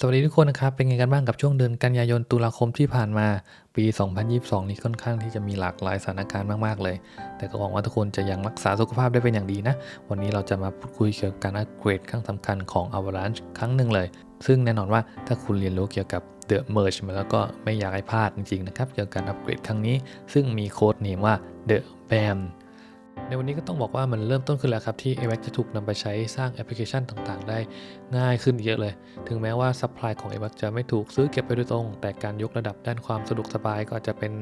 สวัสดีทุกคนนะครับ เป็นไงกันบ้างกับช่วงเดือนกันยายนตุลาคมที่ผ่านมาปี 2022 นี้ค่อนข้างที่จะมีหลากหลายสถานการณ์มากๆเลย แต่ก็หวังว่าทุกคนจะยังรักษาสุขภาพได้เป็นอย่างดีนะ วันนี้เราจะมาพูดคุยเกี่ยวกับการอัปเกรดครั้งสำคัญของ Avalanche ครั้งหนึ่งเลย ซึ่งแน่นอนว่าถ้าคุณเรียนรู้เกี่ยวกับ The Merge มาแล้วก็ไม่อยากให้พลาดจริงๆนะครับเกี่ยวกับการอัปเกรดครั้งนี้ ซึ่งมีโค้ดเนมว่า The BAM ในวันนี้ก็ต้องบอกว่ามันเริ่มต้นขึ้นแล้วครับที่ AWAC จะถูกนำไปใช้สร้างแอปพลิเคชันต่างๆ ได้ง่ายขึ้นเยอะเลย ถึงแม้ว่าซัพพลายของ AWAC จะไม่ถูกซื้อเก็บไปโดยตรง แต่การยกระดับด้านความสะดวกสบายก็อาจจะเป็น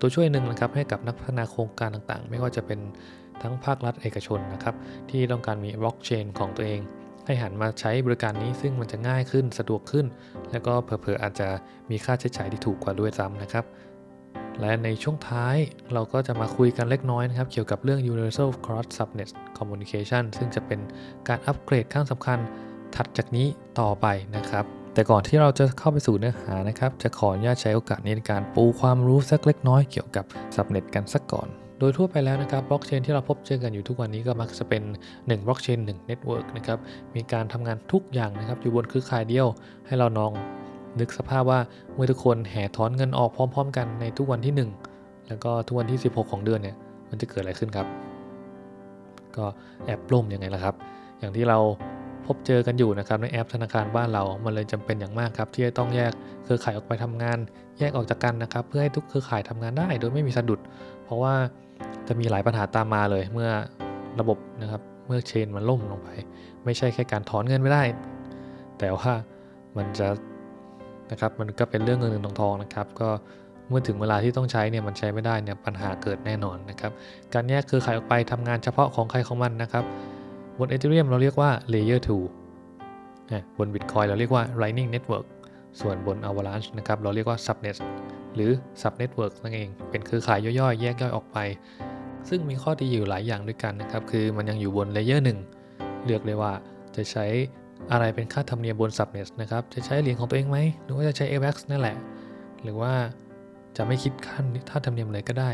ตัวช่วยหนึ่งนะครับให้กับนักพัฒนาโครงการต่างๆ ไม่ว่าจะเป็นทั้งภาครัฐเอกชนนะครับที่ต้องการมีบล็อกเชนของตัวเอง ให้หันมาใช้บริการนี้ซึ่งมันจะง่ายขึ้นสะดวกขึ้น แล้วก็เผลอๆอาจจะมีค่าใช้จ่ายที่ถูกกว่าด้วยซ้ำนะครับ และในช่วงท้ายเราก็จะมาคุยกันเล็กน้อยนะครับ เกี่ยวกับเรื่อง Universal Cross Subnet Communication ซึ่งจะเป็นการอัปเกรดขั้นสำคัญถัดจากนี้ต่อไปนะครับ แต่ก่อนที่เราจะเข้าไปสู่เนื้อหานะครับ จะขออนุญาตใช้โอกาสนี้ในการปูความรู้สักเล็กน้อยเกี่ยวกับ Subnet กันสักก่อนโดยทั่วไปแล้วนะครับบล็อกเชนที่เราพบเจอกันอยู่ทุกวันนี้ก็มักจะเป็น1บล็อกเชน1 Network นะครับมีการทำงานทุกอย่างนะครับอยู่บนเครือข่ายเดียวให้เราลอง นึกสภาพว่าเมื่อทุกคนแห่ถอนเงินออกพร้อม ๆ กันในทุกวันที่ 1 แล้วก็ทุกวันที่ 16 ของเดือนเนี่ยมันจะเกิดอะไรขึ้นครับ ก็แอปล่มยังไงล่ะครับ อย่างที่เราพบเจอกันอยู่นะครับในแอปธนาคารบ้านเรา มันเลยจำเป็นอย่างมากครับ ที่จะต้องแยกเครือข่ายออกไปทำงาน แยกออกจากกันนะครับ เพื่อให้ทุกเครือข่ายทำงานได้โดยไม่มีสะดุด เพราะว่าจะมีหลายปัญหาตามมาเลย เมื่อระบบนะครับเมื่อเชนมันล่มลงไป ไม่ใช่แค่การถอนเงินไม่ได้ แต่ว่ามันจะ นะครับมันก็เป็นเรื่องเงินเงินทองทองนะครับก็เมื่อถึงเวลาที่ต้องใช้เนี่ยมันใช้ไม่ได้เนี่ยปัญหาเกิดแน่นอนนะครับการแยกเครือข่ายออกไปทำงานเฉพาะของใครของมันนะครับบน Ethereum เราเรียกว่า Layer 2นะบน Bitcoin เราเรียกว่า Lightning Network ส่วนบน Avalanche นะครับเราเรียกว่า Subnet หรือ Subnetwork นั่นเอง เป็นเครือข่ายย่อยๆ แยกย่อยออกไป ซึ่งมีข้อดีอยู่หลายอย่างด้วยกันนะครับ คือมันยังอยู่บน Layer 1 เลือกเลยว่าจะใช้ อะไรเป็นค่าธรรมเนียมบน Subnet นะครับ จะใช้เหรียญของตัวเองไหม หรือว่าจะใช้ AVAX นั่นแหละ หรือว่าจะไม่คิดค่าค่าธรรมเนียมเลยก็ได้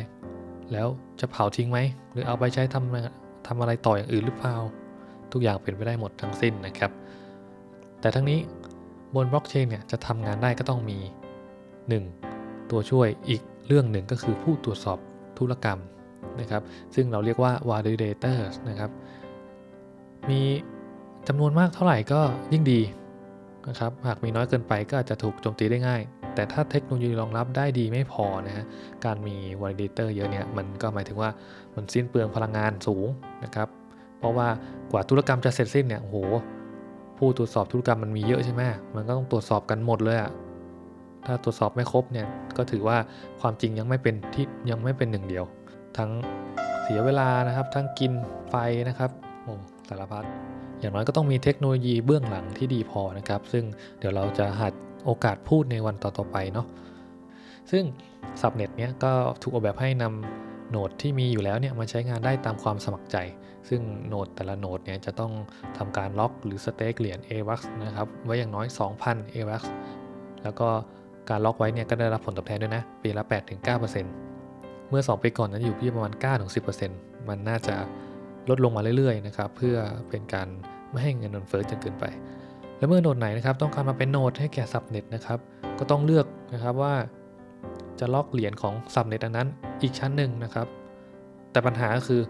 แล้วจะเผาทิ้งไหม หรือเอาไปใช้ทำทำอะไรต่ออย่างอื่นหรือเปล่า ทุกอย่างเป็นไปได้หมดทั้งสิ้นนะครับ แต่ทั้งนี้บนบล็อกเชนเนี่ยจะทำงานได้ก็ต้องมี 1. ตัวช่วยอีกเรื่องหนึ่งก็คือผู้ตรวจสอบธุรกรรมนะครับ ซึ่งเราเรียกว่า validators นะครับ มี จำนวนมากเท่าไหร่ก็ยิ่งดีนะครับหากมีน้อยเกินไปก็อาจจะถูกโจมตีได้ง่าย แต่ถ้าเทคโนโลยีรองรับได้ดีไม่พอนะฮะการมี validator เยอะเนี่ยมันก็หมายถึงว่ามันสิ้นเปลืองพลังงานสูงนะครับเพราะว่ากว่าธุรกรรมจะเสร็จสิ้นเนี่ยโอ้โหผู้ตรวจสอบธุรกรรมมันมีเยอะใช่ไหมมันก็ต้องตรวจสอบกันหมดเลยอะถ้าตรวจสอบไม่ครบเนี่ยก็ถือว่าความจริงยังไม่เป็นที่ยังไม่เป็นหนึ่งเดียว ทั้งเสียเวลานะครับ ทั้งกินไฟนะครับโอ้ สารพัดอย่างน้อยก็ต้องมีเทคโนโลยีเบื้องหลังที่ดีพอนะครับ ซึ่งเดี๋ยวเราจะหัดโอกาสพูดในวันต่อๆไปเนาะซึ่ง Subnet เนี้ยก็ถูกออกแบบให้นำโหนดที่มีอยู่แล้วเนี่ยมาใช้งานได้ตามความสมัครใจ ซึ่งโหนดแต่ละโหนดเนี่ยจะต้องทำการล็อกหรือสเต็กเหรียญ AVAX นะครับ ไว้อย่างน้อย 2,000 AVAX แล้วก็การล็อกไว้เนี่ยก็ได้รับผลตอบแทนด้วยนะ ปีละ 8-9%เมื่อ 2 ปีก่อนนั้นอยู่ที่ประมาณ 9-10%มันน่าจะ ลดลงมาเรื่อยๆนะครับเพื่อเป็นการไม่ให้เงินเฟ้อจนเกินไป และเมื่อโหนดไหนนะครับต้องการมาเป็นโหนดให้แก่ Subnet นะครับก็ต้องเลือกนะครับว่าจะล็อกเหรียญของ Subnet อันนั้นอีกชั้นหนึ่งนะครับ แต่ปัญหาก็คือ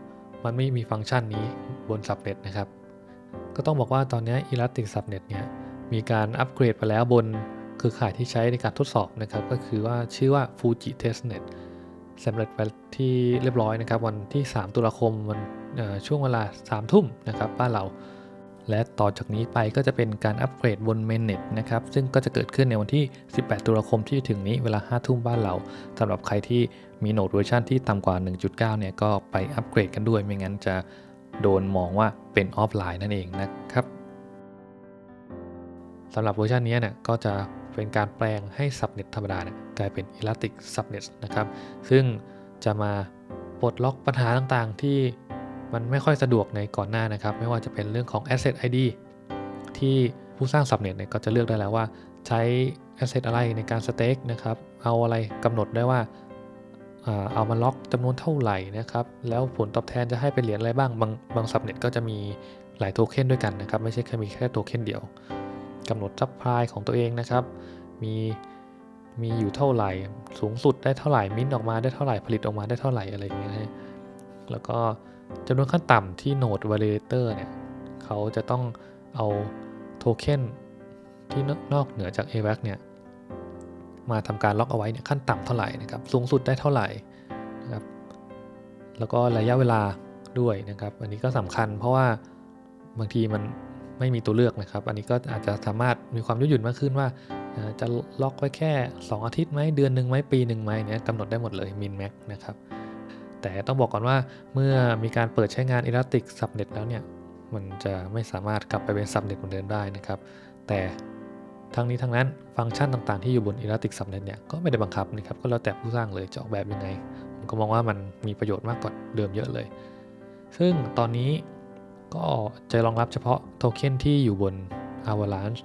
มันไม่มีฟังก์ชันนี้บน Subnet นะครับ ก็ต้องบอกว่าตอนนี้ Elastic Subnet เนี่ยมีการอัปเกรดไปแล้วบนเครือข่ายที่ใช้ในการทดสอบนะครับ ก็คือว่าชื่อว่า Fuji Testnet สำเร็จไปที่เรียบร้อยนะครับ วันที่ 3 ตุลาคมวัน ช่วงเวลา3ทุ่มนะครับบ้านเรา และต่อจากนี้ไปก็จะเป็นการอัปเกรดบน Mainnet นะครับซึ่งก็จะเกิดขึ้นในวันที่ 18 ตุลาคมที่ถึงนี้เวลา 5 ทุ่มบ้านเราสำหรับใครที่มีโหนดเวอร์ชันที่ต่ำกว่า 1.9 เนี่ยก็ไปอัปเกรดกันด้วยไม่งั้นจะโดนมองว่าเป็นออฟไลน์นั่นเองนะครับสำหรับเวอร์ชันนี้เนี่ยก็จะเป็นการแปลงให้ Subnet ธรรมดาเนี่ยกลายเป็น Elastic Subnet นะครับ ซึ่งจะมาปลดล็อกปัญหาต่างๆที่ มันไม่ค่อยสะดวกในก่อนหน้านะครับ ไม่ว่าจะเป็นเรื่องของ Asset ID ที่ผู้สร้าง Subnet เนี่ยก็จะเลือกได้แล้วว่า ใช้ Asset อะไรในการสเต็กนะครับ เอาอะไรกำหนดได้ว่าเอามาล็อกจำนวนเท่าไหร่นะครับ แล้วผลตอบแทนจะให้เป็นเหรียญอะไรบ้าง บางบาง Subnet ก็จะมีหลายโทเค็นด้วยกันนะครับ ไม่ใช่แค่มีแค่โทเค็นเดียวกำหนดซัพพลายของตัวเองนะครับ มีมีอยู่เท่าไหร่ สูงสุดได้เท่าไหร่ มิ้นท์ออกมาได้เท่าไหร่ ผลิตออกมาได้เท่าไหร่อะไรอย่างเงี้ยนะแล้วก็ จำนวนขั้นต่ำที่โนด validator เนี่ยเขาจะต้องเอาโทเค็นที่นอกเหนือจาก AVAX เนี่ยมาทำการล็อกเอาไว้เนี่ยขั้นต่ำเท่าไหร่นะครับสูงสุดได้เท่าไหร่นะครับแล้วก็ระยะเวลาด้วยนะครับอันนี้ก็สำคัญเพราะว่าบางทีมันไม่มีตัวเลือกนะครับ อันนี้ก็อาจจะสามารถมีความยืดหยุ่นมากขึ้นว่าจะล็อกไว้แค่ 2 อาทิตย์ไหมเดือนหนึ่งไหมปีหนึ่งไหมเนี่ยกำหนดได้หมดเลยมินแม็กนะครับ แต่ต้องบอกก่อนว่าเมื่อมีการเปิดใช้งาน Elastic Subnet แล้วเนี่ย มันจะไม่สามารถกลับไปเป็น Subnet เหมือนเดิมได้นะครับ แต่ทั้งนี้ทั้งนั้นฟังก์ชันต่างๆที่อยู่บน Elastic Subnet เนี่ยก็ไม่ได้บังคับนะครับ ก็แล้วแต่ผู้สร้างเลยจะออกแบบยังไง ผมก็มองว่ามันมีประโยชน์มากกว่าเดิมเยอะเลย ซึ่งตอนนี้ก็จะรองรับเฉพาะโทเค็นที่อยู่บน Avalanche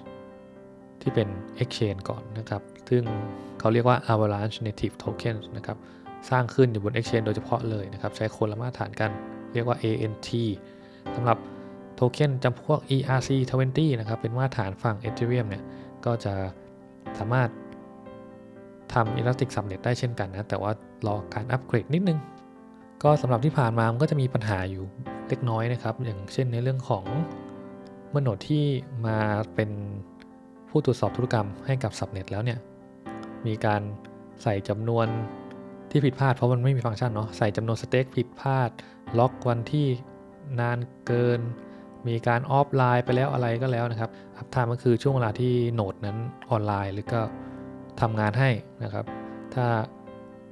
ที่เป็น Exchange ก่อนนะครับ ซึ่งเขาเรียกว่า Avalanche Native Tokens นะครับ สร้างขึ้นอยู่บน Exchange โดยเฉพาะเลยนะครับ ใช้คนละมาตรฐานกัน เรียกว่า ANT สำหรับโทเค็นจำพวก ERC20 นะครับ เป็นมาตรฐานฝั่ง Ethereum เนี่ย ก็จะสามารถทำ Elastic Subnet ได้เช่นกันนะ แต่ว่ารอการอัปเกรดนิดนึง ก็สำหรับที่ผ่านมา มันก็จะมีปัญหาอยู่เล็กน้อยนะครับ อย่างเช่นในเรื่องของเมื่อโหนดที่มาเป็นผู้ตรวจสอบธุรกรรมให้กับ Subnet แล้วเนี่ย มีการใส่จำนวน ที่ผิดพลาดเพราะมันไม่มีฟังก์ชันเนาะใส่จำนวนสเต็กผิดพลาด ล็อกวันที่นานเกิน มีการออฟไลน์ไปแล้วอะไรก็แล้วนะครับอัพไทม์ก็คือช่วงเวลาที่โหนดนั้นออนไลน์หรือก็ทำงานให้นะครับ ถ้า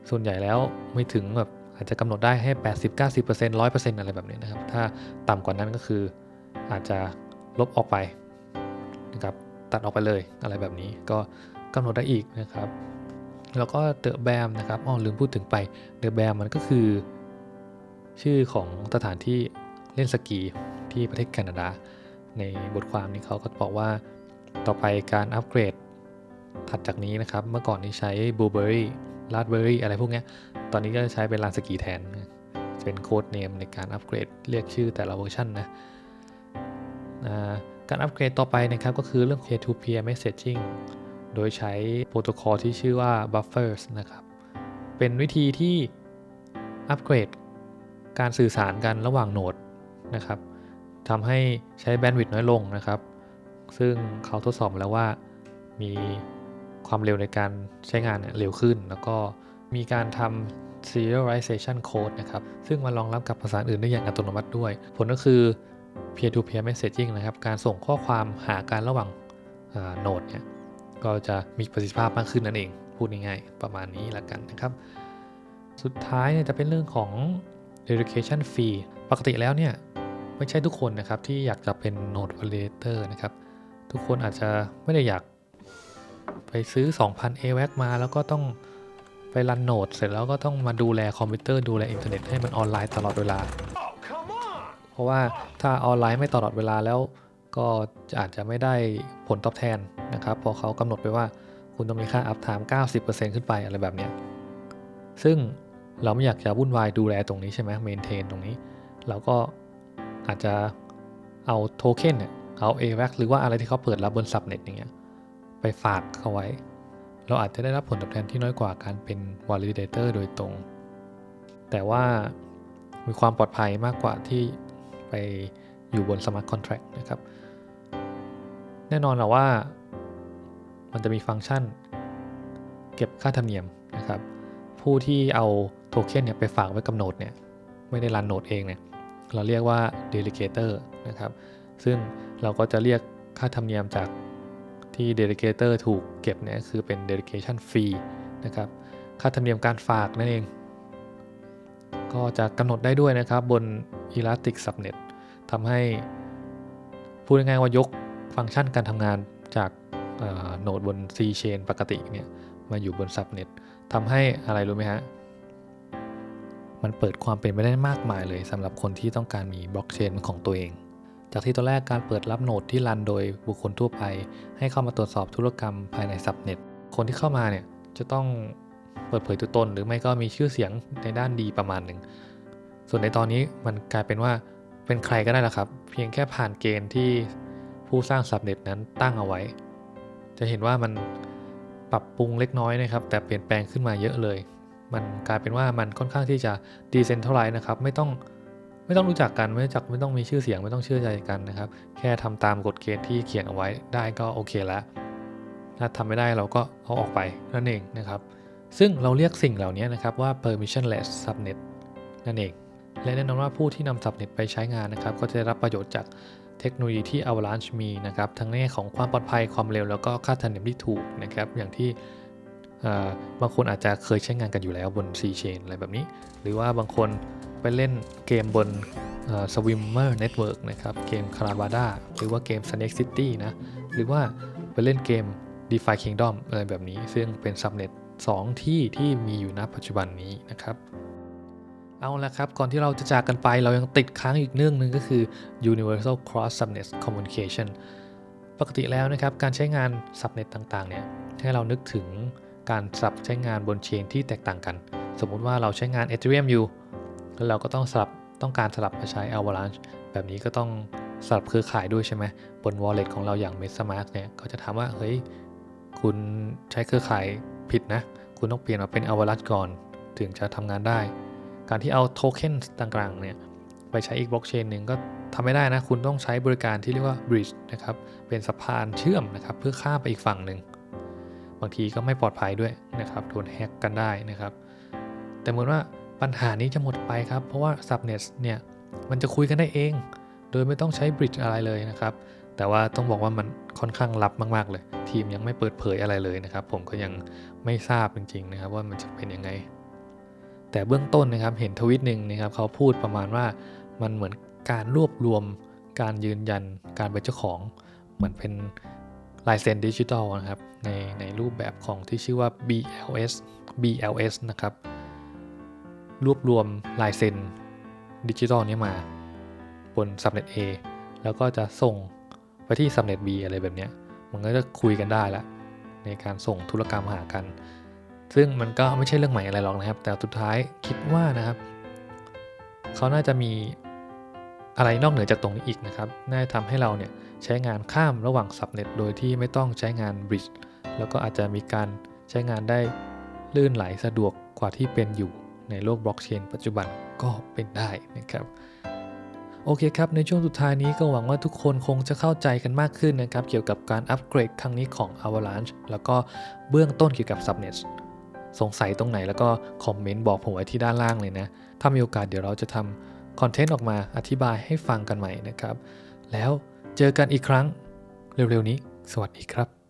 ส่วนใหญ่แล้วไม่ถึงแบบอาจจะกำหนดได้ให้ 80 90% 100%อะไรแบบนี้นะครับ ถ้าต่ำกว่านั้นก็คืออาจจะลบออกไปนะครับ ตัดออกไปเลยอะไรแบบนี้ก็กำหนดได้อีกนะครับ แล้วก็เดอะแบมนะครับอ๋อลืมพูดถึงไปเดอะแบมมันก็คือ ชื่อของสถานที่เล่นสกีที่ประเทศแคนาดา ในบทความนี้เขาก็บอกว่าต่อไปการอัปเกรดถัดจากนี้นะครับ เมื่อก่อนนี้ใช้ Blueberry Raspberry อะไรพวกนี้ตอนนี้ก็จะใช้เป็นลานสกีแทนนะเป็นโค้ดเนมในการอัปเกรดเรียกชื่อแต่ละเวอร์ชันนะการอัปเกรดต่อไปนะครับก็คือเรื่อง peer-to-peer messaging โดยใช้โปรโตคอลที่ชื่อว่า buffers นะครับ เป็นวิธีที่อัปเกรดการสื่อสารกันระหว่างโนดนะครับทำให้ใช้แบนด์วิดต์น้อยลงนะครับ ซึ่งเขาทดสอบแล้วว่ามีความเร็วในการใช้งานเร็วขึ้น แล้วก็มีการทำ serialization code นะครับ ซึ่งมารองรับกับภาษาอื่นได้อย่างอัตโนมัติด้วย ผลก็คือ peer to peer messaging นะครับ การส่งข้อความหากันระหว่างโนดเนี่ย ก็จะมีประสิทธิภาพมากขึ้นนั่นเอง พูดง่ายๆประมาณนี้ละกันนะครับ สุดท้ายเนี่ยจะเป็นเรื่องของ dedication fee ปกติแล้วเนี่ยไม่ใช่ทุกคนนะครับที่อยากจะเป็น node validator นะครับ ทุกคนอาจจะไม่ได้อยากไปซื้อ 2,000 AWAC มาแล้วก็ต้องไปรันโหนดเสร็จแล้วก็ต้องมาดูแลคอมพิวเตอร์ดูแลอินเทอร์เน็ตให้มันออนไลน์ตลอดเวลา เพราะว่าถ้าออนไลน์ไม่ตลอดเวลาแล้ว ก็จะอาจจะไม่ได้ผลตอบแทนนะครับพอเขากำหนดไปว่าคุณต้องมีค่าอัพไทม์90%ขึ้นไปอะไรแบบเนี้ยซึ่งเราไม่อยากจะวุ่นวายดูแลตรงนี้ใช่ไหมเมนเทนตรงนี้ เราก็อาจจะเอาโทเค็นเนี่ยเอา AVAX หรือว่าอะไรที่เขาเปิดรับบน Subnet อย่างเงี้ยไปฝากเขาไว้ เราอาจจะได้รับผลตอบแทนที่น้อยกว่าการเป็น validator โดยตรง แต่ว่ามีความปลอดภัยมากกว่าที่ไปอยู่บน smart contract นะครับ แน่นอนแหละว่ามันจะมีฟังก์ชัน เก็บค่าธรรมเนียมนะครับ ผู้ที่เอาโทเค็นเนี่ยไปฝากไว้กับโนดเนี่ยไม่ได้รันโนดเองเนี่ยเราเรียกว่า delegator นะครับ ซึ่งเราก็จะเรียกค่าธรรมเนียมจากที่ delegator ถูกเก็บเนี่ยคือเป็น delegation fee นะครับ ค่าธรรมเนียมการฝากนั่นเอง ก็จะกำหนดได้ด้วยนะครับบน Elastic Subnet ทำให้พูดง่ายๆว่ายก ฟังก์ชันการทำงานจากโนดบน C chain ปกติเนี่ยมาอยู่บน Subnet ทำให้อะไรรู้ไหมฮะ มันเปิดความเป็นไปได้มากมายเลยสำหรับคนที่ต้องการมีบล็อกเชนของตัวเอง จากที่ตอนแรกการเปิดรับโนดที่รันโดยบุคคลทั่วไป ให้เข้ามาตรวจสอบธุรกรรมภายใน Subnet คนที่เข้ามาเนี่ยจะต้องเปิดเผยตัวตน หรือไม่ก็มีชื่อเสียงในด้านดีประมาณหนึ่ง ส่วนในตอนนี้มันกลายเป็นว่าเป็นใครก็ได้ละครับ เพียงแค่ผ่านเกณฑ์ที่ ผู้สร้าง Subnet นั้นตั้งเอาไว้ จะเห็นว่ามันปรับปรุงเล็กน้อยนะครับ แต่เปลี่ยนแปลงขึ้นมาเยอะเลย มันกลายเป็นว่ามันค่อนข้างที่จะดีเซนเท่าไรนะครับ ไม่ต้องไม่ต้องรู้จักกัน ไม่รู้จักไม่ต้องมีชื่อเสียงไม่ต้องเชื่อใจกันนะครับ แค่ทำตามกฎเกณฑ์ที่เขียนเอาไว้ได้ก็โอเคแล้ว ถ้าทำไม่ได้เราก็เอาออกไปนั่นเองนะครับ ซึ่งเราเรียกสิ่งเหล่านี้นะครับว่า permissionless subnet นั่นเอง และแน่นอนว่าผู้ที่นำ subnet ไปใช้งานนะครับ ก็จะได้รับประโยชน์จาก เทคโนโลยีที่ Avalanche มีนะครับทั้งในแง่ของความปลอดภัยความเร็วแล้วก็ค่าธรรมเนียมที่ถูกนะครับอย่างที่บางคนอาจจะเคยใช้งานกันอยู่แล้วบน C Chain อะไรแบบนี้ หรือว่าบางคนไปเล่นเกมบน Swimmer Network นะครับเกม c a r a v a d a หรือว่าเกม Snake City นะหรือว่าไปเล่นเกม DeFi Kingdom อะไรแบบนี้ ซึ่งเป็น subnet 2 ที่ที่มีอยู่ณปัจจุบันนี้นะครับ เอาละครับ ก่อนที่เราจะจากกันไปเรายังติดค้างอีกเรื่องหนึ่งก็คือ Universal Cross Subnet Communication ปกติแล้วนะครับ การใช้งาน subnet ต่างๆ เนี่ยให้เรานึกถึงการสลับใช้งานบนเชนที่แตกต่างกัน สมมุติว่าเราใช้งาน Ethereum อยู่ แล้วเราก็ต้องสลับต้องการสลับมาใช้ Avalanche แบบนี้ก็ต้องสลับเครือข่ายด้วยใช่ไหมบน wallet ของเราอย่าง MetaMask เนี่ยก็จะถามว่าเฮ้ยคุณใช้เครือข่ายผิดนะ คุณต้องเปลี่ยนมาเป็น Avalanche ก่อน ถึงจะทำงานได้ การที่เอาโทเค็นต่างๆเนี่ยไปใช้อีกบล็อกเชนหนึ่งก็ทำไม่ได้นะ คุณต้องใช้บริการที่เรียกว่า bridge นะครับ เป็นสะพานเชื่อมนะครับ เพื่อข้ามไปอีกฝั่งหนึ่ง บางทีก็ไม่ปลอดภัยด้วยนะครับ โดนแฮกกันได้นะครับ แต่เหมือนว่าปัญหานี้จะหมดไปครับ เพราะว่า subnet เนี่ย มันจะคุยกันได้เอง โดยไม่ต้องใช้ bridge อะไรเลยนะครับ แต่ว่าต้องบอกว่ามันค่อนข้างลับมาก ๆ เลย ทีมยังไม่เปิดเผยอะไรเลยนะครับ ผมก็ยังไม่ทราบจริง ๆ นะครับ ว่ามันจะเป็นยังไง แต่เบื้องต้นนะครับเห็นทวิตหนึ่งนะครับเขาพูดประมาณว่ามันเหมือนการรวบรวมการยืนยันการเป็นเจ้าของ เหมือนเป็นลายเซ็นดิจิทัลนะครับในในรูปแบบของที่ชื่อว่า BLS BLS นะครับรวบรวมลายเซ็นดิจิทัลนี้มา บน Subnet A แล้วก็จะส่งไปที่ Subnet B อะไรแบบนี้มันก็จะคุยกันได้ละในการส่งธุรกรรมหากัน ซึ่งมันก็ไม่ใช่เรื่องใหม่อะไรหรอกนะครับ แต่สุดท้ายคิดว่านะครับ เขาน่าจะมีอะไรนอกเหนือจากตรงนี้อีกนะครับ น่าจะทำให้เราเนี่ยใช้งานข้ามระหว่าง subnet โดยที่ไม่ต้องใช้งาน bridge แล้วก็อาจจะมีการใช้งานได้ลื่นไหลสะดวกกว่าที่เป็นอยู่ในโลกบล็อกเชนปัจจุบันก็เป็นได้นะครับโอเคครับ ในช่วงสุดท้ายนี้ก็หวังว่าทุกคนคงจะเข้าใจกันมากขึ้นนะครับ เกี่ยวกับการอัปเกรดครั้งนี้ของ Avalanche แล้วก็เบื้องต้นเกี่ยวกับ subnet สงสัยตรงไหนแล้วก็คอมเมนต์บอกผมไว้ที่ด้านล่างเลยนะ ถ้ามีโอกาสเดี๋ยวเราจะทำคอนเทนต์ออกมาอธิบายให้ฟังกันใหม่นะครับ แล้วเจอกันอีกครั้งเร็วๆนี้ สวัสดีครับ